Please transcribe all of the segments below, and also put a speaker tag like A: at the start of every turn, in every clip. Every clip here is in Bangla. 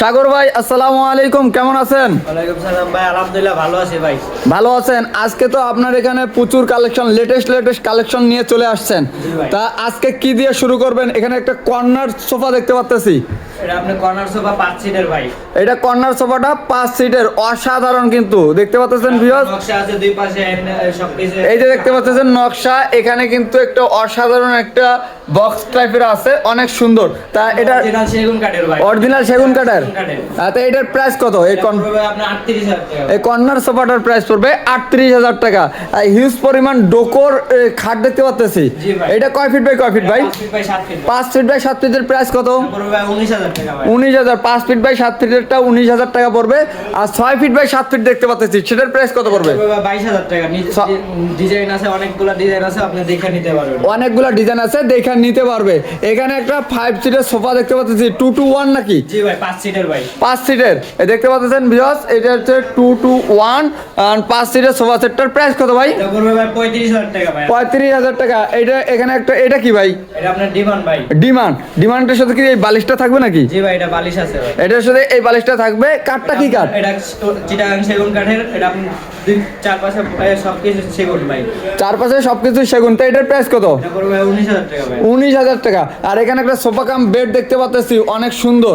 A: সাগর ভাই আসসালামু আলাইকুম কেমন আছেন?
B: ওয়ালাইকুম সালাম ভাই আলহামদুলিল্লাহ ভালো আছি ভাই।
A: ভালো আছেন? আজকে তো আপনার এখানে প্রচুর কালেকশন লেটেস্ট লেটেস্ট কালেকশন নিয়ে চলে আসছেন। তা আজকে কি দিয়ে শুরু করবেন? এখানে একটা কর্নার সোফা দেখতে পাচ্তেছি।
B: এটা আপনি কর্নার সোফা পাঁচ সিটের ভাই।
A: এটা কর্নার সোফাটা পাঁচ সিটের অসাধারণ কিন্তু। দেখতে পাচ্ছেন ভিউয়ার্স
B: নকশা আছে দুই পাশে সব কিছু
A: এই যে দেখতে পাচ্ছেন নকশা এখানে কিন্তু একটা অসাধারণ একটা বক্স টাইপের আছে অনেক সুন্দর। তা এটা
B: অরিজিনাল সেগুন কাঠের ভাই।
A: অরিজিনাল সেগুন কাঠের।
B: সেগুন
A: তা এটার প্রাইস কত? এই এই কর্নার সোফাটার প্রাইস পড়বে আটত্রিশ হাজার টাকা। হিউজ পরিমাণ ডোকোর খাট দেখতে পাচ্তেছি এটা কয় ফিট বাই কয় ফিট ভাই?
B: পাঁচ ফিট বাই সাত ফিট
A: পাঁচ ফিট বাই সাত ফিটের প্রাইস কত?
B: উনিশ হাজার
A: পাঁচ ফিট বাই সাত ফিটেরটা উনিশ হাজার টাকা পড়বে। আর ছয় ফিট বাই সাত ফিট দেখতে পাচ্ছি সেটার প্রাইস কত পড়বে?
B: বাইশ হাজার টাকা। ডিজাইন আছে অনেকগুলো ডিজাইন আছে আপনি দেখে নিতে পারবেন।
A: অনেকগুলো ডিজাইন আছে দেখে নিতে পারবে। এখানে একটা ফাইভ সিটের সোফা দেখতে পাচ্ছি টু টু ওয়ান নাকি?
B: জি ভাই পাঁচ সিটের ভাই।
A: পাঁচ সিটের দেখতে পাচ্ছেন বিয়স এটা হচ্ছে টু টু ওয়ান পাঁচ সিটের সোফা সেটটার প্রাইস কত ভাই?
B: পঁয়ত্রিশ হাজার টাকা
A: পঁয়ত্রিশ হাজার টাকা। এটা এখানে একটা এটা কি ভাই?
B: এটা আপনার ডিমান্ড ভাই।
A: ডিমান্ড ডিমান্ডের সাথে কি এই বালিশটা থাকবে নাকি?
B: জি ভাই এটা বালিশ আছে ভাই।
A: এটার সাথে এই বালিশটা থাকবে। কাঠটা কি কাঠ?
B: এটা চিটাগাং সেগুন কাঠের এটা আপনি দুই চার পাশে সব কিছু সেগুন ভাই।
A: চারপাশে সবকিছু সেগুন। তো এটার প্রাইস কত?
B: এটা পড়বে ভাই উনিশ হাজার টাকা ভাই।
A: উনিশ হাজার টাকা। আর এখানে একটা সোফা কাম বেড দেখতে পাচ্ছি অনেক সুন্দর।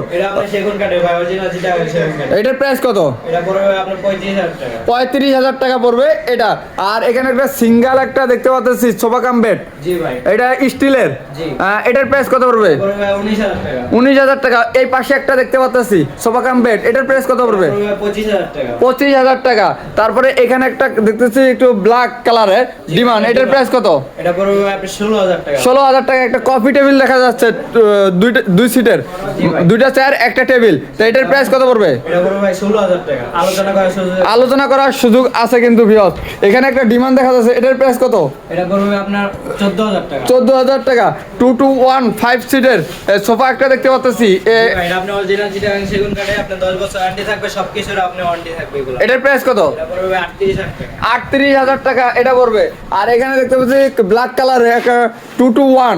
A: এটার প্রাইস কত?
B: পঁয়ত্রিশ হাজার টাকা।
A: পড়বে এটা। আর এখানে একটা সিঙ্গেল একটা দেখতে পাচ্ছি সোফা কাম বেড এটা স্টিলের। এটার প্রাইস কত পড়বে?
B: উনিশ হাজার টাকা।
A: এই পাশে একটা দেখতে পাচ্ছি সোফা কাম বেড এটার প্রাইস কত পড়বে?
B: পঁচিশ হাজার টাকা।
A: তারপরে এখানে একটা দেখতেছি একটু ব্ল্যাক কালারের ডিমান্ড এটার প্রাইস কত?
B: ষোলো হাজার টাকা
A: একটা কফি টেবিল দেখা যাচ্ছে দুইটা দুই সিটের। দুইটা চেয়ার একটা টেবিল। তো এটার প্রাইস কত পড়বে?
B: আলোচনা করার সুযোগ
A: আছে। কিন্তু ভিওস এখানে একটা ডিমান্ড দেখা যাচ্ছে এটার প্রাইস কত?
B: এটা পড়বে আপনার চোদ্দ হাজার টাকা।
A: টু টু ওয়ান ফাইভ সিটের সোফা একটা দেখতে পাচ্ছি এটার প্রাইস কত?
B: এটা পড়বে ভাই আটত্রিশ হাজার টাকা
A: এটা পড়বে। আর এখানে দেখতে পাচ্ছি ব্ল্যাক কালার একটা টু টু ওয়ান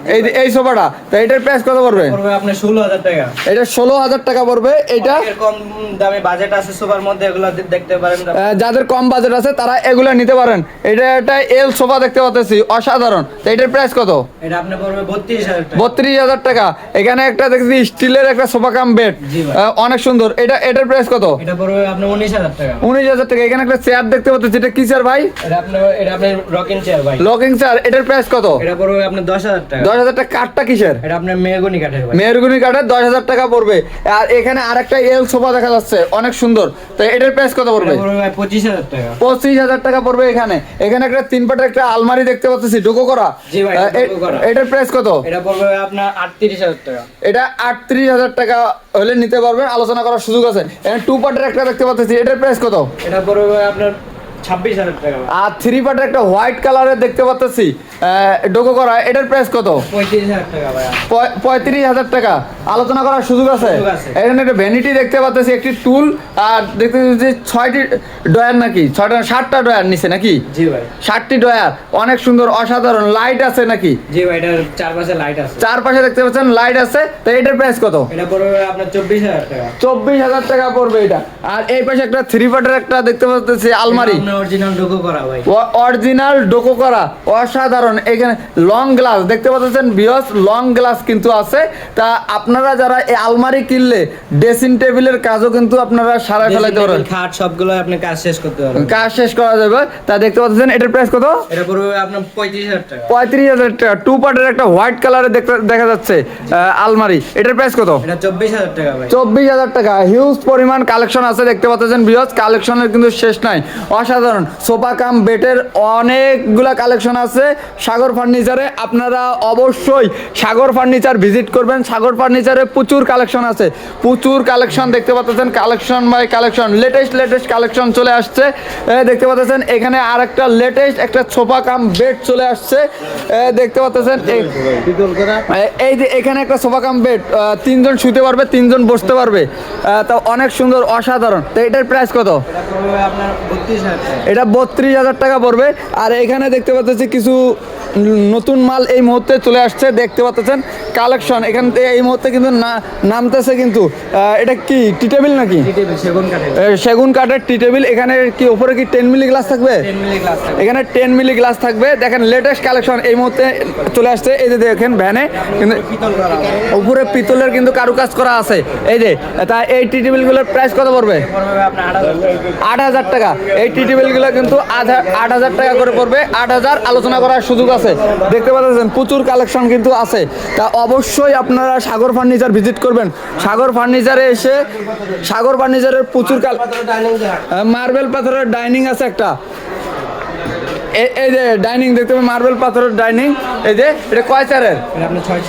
A: এই এই সোফাটা তো এটার প্রাইস কত পড়বে?
B: পড়বে আপনার ষোলো হাজার টাকা।
A: এটা ষোলো হাজার টাকা পড়বে এটা
B: কম দামে বাজেট আছে সোফার মধ্যে এগুলো দেখতে পারেন।
A: যাদের কম বাজেট আছে তারা এগুলো নিতে পারেন। এটা একটা এল সোফা দেখতে পাচ্ছি অসাধারণ। তো এটার প্রাইস কত?
B: এটা আপনি পড়বে বত্রিশ হাজার টাকা
A: টাকা। এখানে একটা দেখছি স্টিলের একটা সোফা কাম বেড অনেক সুন্দর। এটা এটার প্রাইস কত?
B: এটা পড়বে উনিশ হাজার টাকা।
A: উনিশ হাজার টাকা। এখানে একটা চেয়ার দেখতে পাচ্ছি এটা কি চেয়ার ভাই?
B: এটা আপনার এটা আপনার রকিং চেয়ার ভাই।
A: লকিং চেয়ার এটার প্রাইস কত?
B: এটা পড়বে টাকা।
A: দশ হাজার টাকা কাঠটা কিসের?
B: এটা আপনার মেহগনি কাঠের ভাই।
A: মেহরগুনি কাঠের দশ হাজার টাকা পড়বে। আর এখানে আরেকটা এল সোফা দেখা যাচ্ছে অনেক সুন্দর। তো এটার প্রাইস কত পড়বে?
B: পঁচিশ হাজার টাকা।
A: পঁচিশ হাজার টাকা পড়বে এখানে। এখানে একটা তিন পাটের একটা আলমারি দেখতে পাচ্ছি ডোকো করা। এটার প্রাইস কত?
B: এটা পড়বে আপনার আটত্রিশ হাজার টাকা।
A: এটা আটত্রিশ হাজার টাকা হলে নিতে পারবেন আলোচনা করার সুযোগ আছে। এখানে টু পার্টের একটা দেখতে পাচ্ছি এটার প্রাইস কত?
B: এটা পড়বে আপনার ছাব্বিশ হাজার টাকা।
A: আর থ্রি পার্টের একটা হোয়াইট কালারের দেখতে পাচ্ছি ডোকো করা এটার প্রাইস কত?
B: পঁয়ত্রিশ হাজার টাকা
A: আলোচনা করার সুযোগ আছে? এখানে একটা ভ্যানিটি দেখতে পাচ্ছি একটি টুল আর দেখতে যে ছয়টি ডয়ার নাকি? ছয়টা সাতটা ডয়ার নিচে নাকি?
B: জি ভাই।
A: ষাটটি ডয়ার অনেক সুন্দর অসাধারণ লাইট আছে নাকি?
B: জি ভাই এটার চারপাশে লাইট আছে।
A: চারপাশে দেখতে পাচ্ছেন লাইট আছে। তো এটার প্রাইস কত?
B: চব্বিশ হাজার টাকা।
A: পড়বে এটা। আর এই পাশে একটা থ্রি পার্টের একটা দেখতে পাচ্ছি আলমারি।
B: অরিজিনাল ডোকো করা ভাই।
A: অরিজিনাল ডোকো করা অসাধারণ। এখানে লং গ্লাস দেখতে পাচ্ছেন বিয়স লং গ্লাস কিন্তু আছে। তা আপনারা যারা এই আলমারি কিনলে ড্রেসিং টেবিলের কাজও কিন্তু আপনারা সারা ফেলাইতে পারবেন।
B: খাট সবগুলো আপনি কাজ শেষ করতে পারবেন।
A: কাজ শেষ করা যাবে। তা দেখতে পাচ্ছেন এটার প্রাইস কত?
B: এটা পড়বে আপনার পঁয়ত্রিশ হাজার টাকা।
A: পঁয়ত্রিশ হাজার টাকা। টু পার্টের একটা হোয়াইট কালারের দেখা যাচ্ছে আলমারি। এটার প্রাইস কত?
B: এটা চব্বিশ হাজার টাকা ভাই।
A: চব্বিশ হাজার টাকা। হিউজ পরিমাণ কালেকশন আছে দেখতে পাচ্ছেন বিহজ কালেকশনের কিন্তু শেষ নাই। অসাধারণ সোফা কাম বেটের অনেকগুলা কালেকশন আছে। সাগর ফার্নিচারে আপনারা অবশ্যই সাগর ফার্নিচার ভিজিট করবেন। সাগর ফার্নিচারে প্রচুর কালেকশন আছে। প্রচুর কালেকশন দেখতে পাচ্ছেন। Collection by collection. Latest latest collection চলে আসছে। দেখতে পাচ্ছেন, এখানে আর একটা লেটেস্ট একটা সোফা কাম বেড চলে আসছে। দেখতে পাচ্ছেন এই- যে এখানে একটা সোফা কাম বেড তিনজন শুতে পারবে, তিনজন বসতে পারবে। তা অনেক সুন্দর, অসাধারণ। তো এটার প্রাইস কত?
B: আপনার
A: এটা বত্রিশ হাজার টাকা পড়বে। আর এখানে দেখতে পাচ্ছি কিছু নতুন মাল এই মুহূর্তে চলে আসছে। দেখতে পাচ্ছেন কালেকশন এখান থেকে এই মুহূর্তে কিন্তু নামতেছে কিন্তু এটা কি টি টেবিল নাকি?
B: সেগুন কাঠের
A: টি টেবিল এখানে কি উপরে কি টেন মিলি গ্লাস থাকবে? এখানে টেন মিলি গ্লাস থাকবে। দেখেন লেটেস্ট কালেকশন এই মুহূর্তে চলে আসছে এই যে দেখেন ভ্যানে কিন্তু উপরে পিতলের কিন্তু কারুকাজ করা আছে। এই যে তা এই টি টেবিলগুলোর প্রাইস কত পড়বে?
B: আট হাজার টাকা।
A: এই টি টেবিলগুলো কিন্তু আট হাজার টাকা করে পড়বে। আট হাজার আলোচনা করার সুযোগ আছে। দেখতে পাচ্ছেন প্রচুর কালেকশন কিন্তু আছে। তা অবশ্যই আপনারা সাগর ফার্নিচার ভিজিট করবেন। সাগর ফার্নিচারে এসে সাগর ফার্নিচারের প্রচুর কাল মার্বেল পাথরের ডাইনিং আছে একটা। এই যে ডাইনিং দেখতে পাবেন মার্বেল পাথরের ডাইনিং। এই যে এটা কয় চারের?
B: ছয়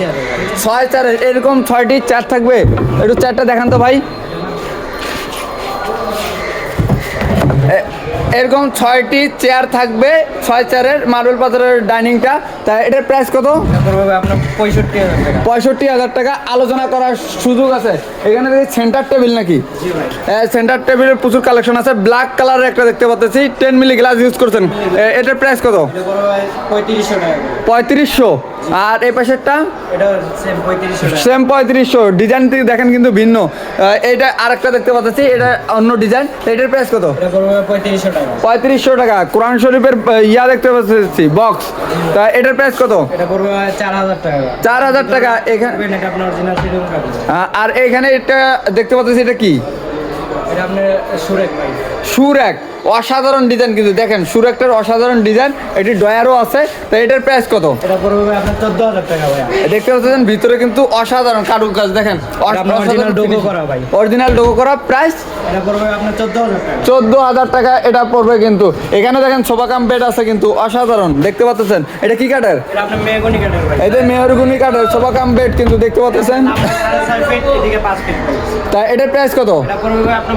A: ছয় চারের এরকম ছয়টি চার থাকবে। একটু চারটা দেখান তো ভাই। এরকম ছয়টি চেয়ার থাকবে ছয় চেয়ারের মার্বেল পাথরের ডাইনিংটা। তা এটার প্রাইস কত?
B: পঁয়ষট্টি হাজার টাকা।
A: পঁয়ষট্টি হাজার টাকা। আলোচনা করার সুযোগ আছে। এখানে দেখি সেন্টার টেবিল নাকি? সেন্টার টেবিলের প্রচুর কালেকশন আছে। ব্ল্যাক কালারের একটা দেখতে পাচ্ছি। টেন মিলি গ্লাস ইউজ করছেন। এটার প্রাইস কত?
B: পঁয়ত্রিশশো
A: পঁয়ত্রিশশো। আর এই পাশেরটা?
B: সেম পঁয়ত্রিশশো
A: ডিজাইন থেকে দেখেন কিন্তু ভিন্ন। এটা আরেকটা দেখতে পাচ্ছি। এটা অন্য ডিজাইন এটার প্রাইস কত?
B: পঁয়ত্রিশশো টাকা।
A: পঁয়ত্রিশশো টাকা। কোরআন শরীফের ইয়া দেখতে পাচ্ছি বক্স তা এটার প্রাইস কত?
B: চার হাজার টাকা।
A: চার হাজার টাকা এখানে আর এখানে এটা দেখতে পাচ্ছি এটা কি?
B: সুরেক
A: সুর এক অসাধারণ ডিজাইন কিন্তু দেখেন সুর একটার অসাধারণ ডিজাইন এটি ডয়ারও আছে তো এটার প্রাইস কত?
B: এটা পড়বে আপনার চোদ্দ হাজার টাকা ভাই
A: দেখতে পাচ্ছেন ভিতরে কিন্তু অসাধারণ কারুকাজ দেখেন
B: original logo করা ভাই।
A: অরিজিনাল ডোগো করা প্রাইস
B: এটা পড়বে আপনার চোদ্দ হাজার টাকা।
A: চোদ্দ হাজার টাকা এটা পড়বে কিন্তু। এখানে দেখেন সোফা কাম বেড আছে কিন্তু অসাধারণ দেখতে পাচ্ছেন। এটা কি কাঠের?
B: এটা আপনার মেহগনি কাঠের ভাই।
A: এদের মেহরগুনি কাঠের সোফা কাম বেড কিন্তু দেখতে পাচ্ছেন।
B: এদিকে পাঁচ ফিট
A: তা এটার প্রাইস কত?
B: এটা পড়বে আপনার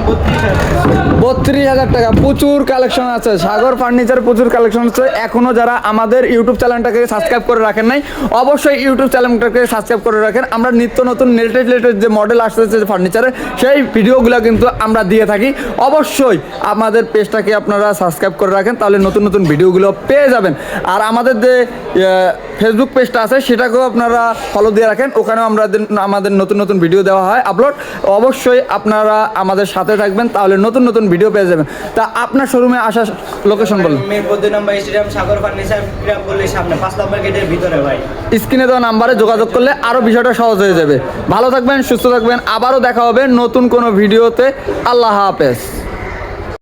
B: বত্রিশ হাজার টাকা।
A: প্রচুর কালেকশন আছে। সাগর ফার্নিচার প্রচুর কালেকশন আছে। এখনও যারা আমাদের ইউটিউব চ্যানেলটাকে সাবস্ক্রাইব করে রাখেন নাই, অবশ্যই ইউটিউব চ্যানেলটাকে সাবস্ক্রাইব করে রাখেন। আমরা নিত্য নতুন লেটেস্ট লেটেস্ট যে মডেল আসতেছে যে ফার্নিচারের সেই ভিডিওগুলো কিন্তু আমরা দিয়ে থাকি। অবশ্যই আমাদের পেজটাকে আপনারা সাবস্ক্রাইব করে রাখেন, তাহলে নতুন নতুন ভিডিওগুলো পেয়ে যাবেন। আর আমাদের যে ফেসবুক পেজটা আছে সেটাকেও আপনারা ফলো দিয়ে রাখেন। ওখানেও আমরা আমাদের নতুন নতুন ভিডিও দেওয়া হয় আপলোড অবশ্যই আপনারা আমাদের সাথে থাকবেন তাহলে নতুন নতুন ভিডিও পেয়ে যাবেন। তা আপনার শোরুমে আসার লোকেশন বলুন।
B: মিরপুর দুই নম্বর স্টেডিয়াম সাগর ফার্নিচার বললে সামনে পাঁচ নম্বর গেটের ভিতরে ভাই।
A: স্ক্রিনে দেওয়া নাম্বারে যোগাযোগ করলে আরও বিষয়টা সহজ হয়ে যাবে। ভালো থাকবেন সুস্থ থাকবেন আবারও দেখা হবে নতুন কোনো ভিডিওতে আল্লাহ হাফেজ।